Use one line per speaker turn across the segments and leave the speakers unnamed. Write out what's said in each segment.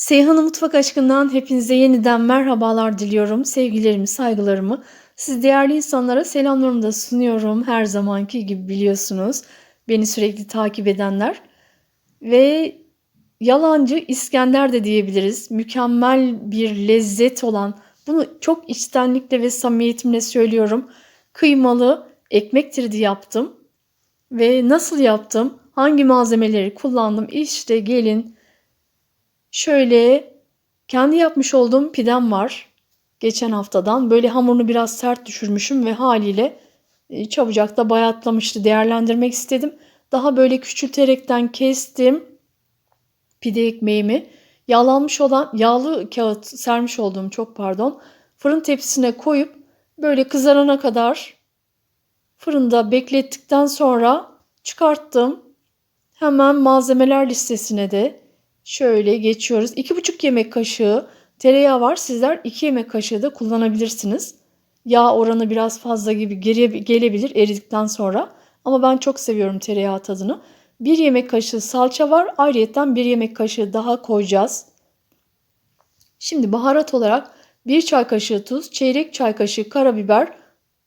Seyhan'ın Mutfak Aşkı'ndan hepinize yeniden merhabalar diliyorum. Sevgilerimi, saygılarımı siz değerli insanlara selamlarımı da sunuyorum. Her zamanki gibi biliyorsunuz. Beni sürekli takip edenler. Ve yalancı İskender de diyebiliriz. Mükemmel bir lezzet olan, bunu çok içtenlikle ve samimiyetimle söylüyorum. Kıymalı ekmek tridi yaptım. Ve nasıl yaptım? Hangi malzemeleri kullandım? İşte gelin Şöyle kendi yapmış olduğum pidem var. Geçen haftadan böyle hamurunu biraz sert düşürmüşüm ve haliyle e, çabucak da bayatlamıştı. Değerlendirmek istedim. Daha böyle küçülterekten kestim pide ekmeğimi. Yağlanmış olan yağlı kağıt sermiş olduğum çok pardon fırın tepsisine koyup böyle kızarana kadar fırında beklettikten sonra çıkarttım. Hemen malzemeler listesine de Şöyle geçiyoruz. 2,5 yemek kaşığı tereyağı var. Sizler 2 yemek kaşığı da kullanabilirsiniz. Yağ oranı biraz fazla gibi geriye gelebilir eridikten sonra. Ama ben çok seviyorum tereyağı tadını. 1 yemek kaşığı salça var. Ayrıyeten 1 yemek kaşığı daha koyacağız. Şimdi baharat olarak 1 çay kaşığı tuz, çeyrek çay kaşığı karabiber,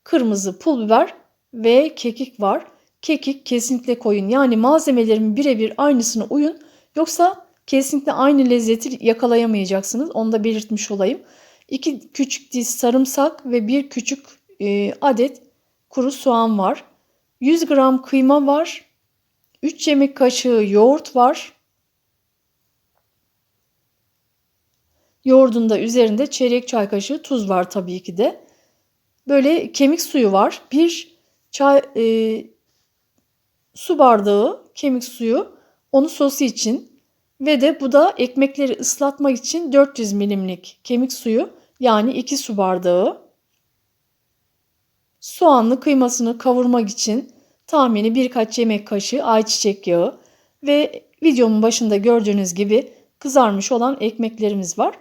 kırmızı pul biber ve kekik var. Kekik kesinlikle koyun. Yani malzemelerin birebir aynısını uyun. Yoksa Kesinlikle aynı lezzeti yakalayamayacaksınız. Onu da belirtmiş olayım. 2 küçük diş sarımsak ve bir küçük e, adet kuru soğan var. 100 gram kıyma var. 3 yemek kaşığı yoğurt var. Yoğurdun da üzerinde çeyrek çay kaşığı tuz var tabii ki de. Böyle kemik suyu var. Bir çay e, su bardağı kemik suyu. Onu sosu için ve de bu da ekmekleri ıslatmak için 400 milimlik kemik suyu yani 2 su bardağı. Soğanlı kıymasını kavurmak için tahmini birkaç yemek kaşığı ayçiçek yağı ve videomun başında gördüğünüz gibi kızarmış olan ekmeklerimiz var.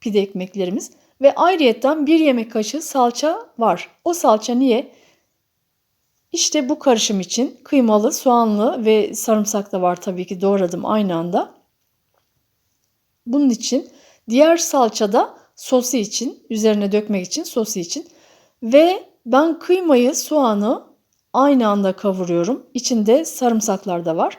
Pide ekmeklerimiz ve ayrıyetten bir yemek kaşığı salça var. O salça niye? İşte bu karışım için kıymalı, soğanlı ve sarımsak da var tabii ki doğradım aynı anda. Bunun için diğer salçada sosu için, üzerine dökmek için sosu için ve ben kıymayı, soğanı aynı anda kavuruyorum. İçinde sarımsaklar da var.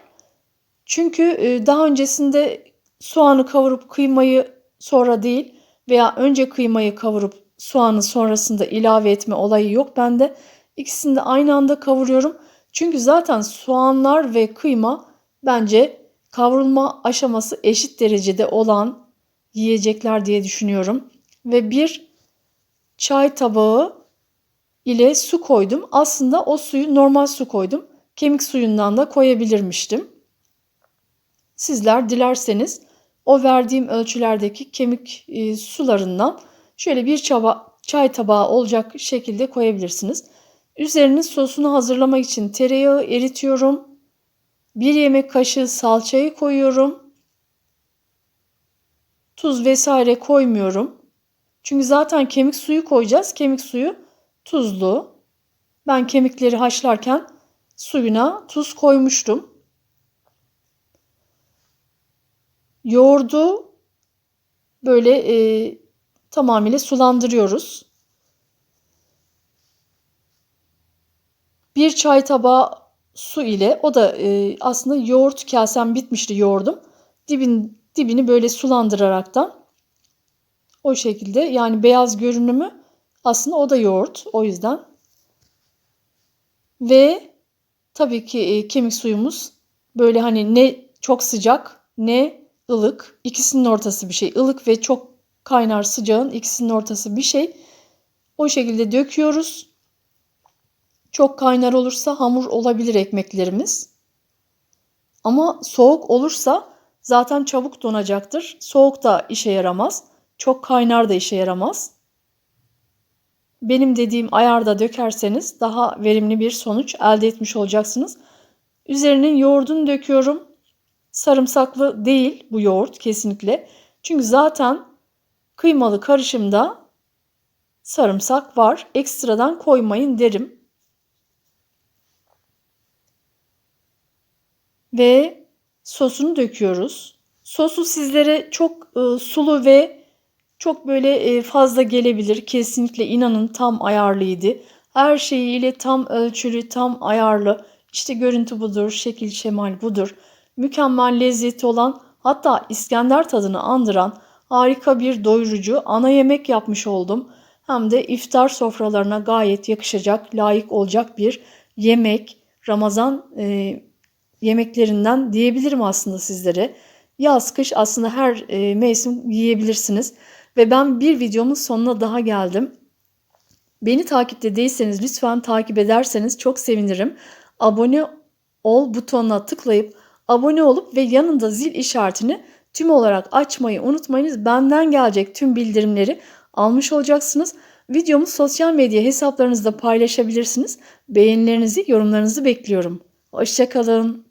Çünkü e, daha öncesinde soğanı kavurup kıymayı sonra değil veya önce kıymayı kavurup soğanı sonrasında ilave etme olayı yok bende. İkisini de aynı anda kavuruyorum. Çünkü zaten soğanlar ve kıyma bence kavrulma aşaması eşit derecede olan yiyecekler diye düşünüyorum. Ve bir çay tabağı ile su koydum. Aslında o suyu normal su koydum. Kemik suyundan da koyabilirmiştim. Sizler dilerseniz o verdiğim ölçülerdeki kemik e, sularından şöyle bir çaba, çay tabağı olacak şekilde koyabilirsiniz. Üzerinin sosunu hazırlamak için tereyağı eritiyorum. Bir yemek kaşığı salçayı koyuyorum. Tuz vesaire koymuyorum. Çünkü zaten kemik suyu koyacağız. Kemik suyu tuzlu. Ben kemikleri haşlarken suyuna tuz koymuştum. Yoğurdu böyle e, tamamıyla sulandırıyoruz. Bir çay tabağı su ile o da e, aslında yoğurt kasem bitmişti yoğurdum. Dibin, dibini böyle sulandıraraktan o şekilde yani beyaz görünümü aslında o da yoğurt o yüzden. Ve tabii ki e, kemik suyumuz böyle hani ne çok sıcak ne ılık ikisinin ortası bir şey. ılık ve çok kaynar sıcağın ikisinin ortası bir şey. O şekilde döküyoruz. Çok kaynar olursa hamur olabilir ekmeklerimiz. Ama soğuk olursa zaten çabuk donacaktır. Soğuk da işe yaramaz. Çok kaynar da işe yaramaz. Benim dediğim ayarda dökerseniz daha verimli bir sonuç elde etmiş olacaksınız. Üzerinin yoğurdunu döküyorum. Sarımsaklı değil bu yoğurt kesinlikle. Çünkü zaten kıymalı karışımda sarımsak var. Ekstradan koymayın derim. Ve sosunu döküyoruz. Sosu sizlere çok e, sulu ve çok böyle e, fazla gelebilir. Kesinlikle inanın tam ayarlıydı. Her şeyiyle tam ölçülü, tam ayarlı. İşte görüntü budur, şekil şemal budur. Mükemmel lezzeti olan hatta İskender tadını andıran harika bir doyurucu ana yemek yapmış oldum. Hem de iftar sofralarına gayet yakışacak, layık olacak bir yemek. Ramazan e, yemeklerinden diyebilirim aslında sizlere. Yaz, kış aslında her e, mevsim yiyebilirsiniz. Ve ben bir videomun sonuna daha geldim. Beni takipte değilseniz lütfen takip ederseniz çok sevinirim. Abone ol butonuna tıklayıp abone olup ve yanında zil işaretini tüm olarak açmayı unutmayınız. Benden gelecek tüm bildirimleri almış olacaksınız. Videomu sosyal medya hesaplarınızda paylaşabilirsiniz. Beğenilerinizi, yorumlarınızı bekliyorum. Hoşçakalın.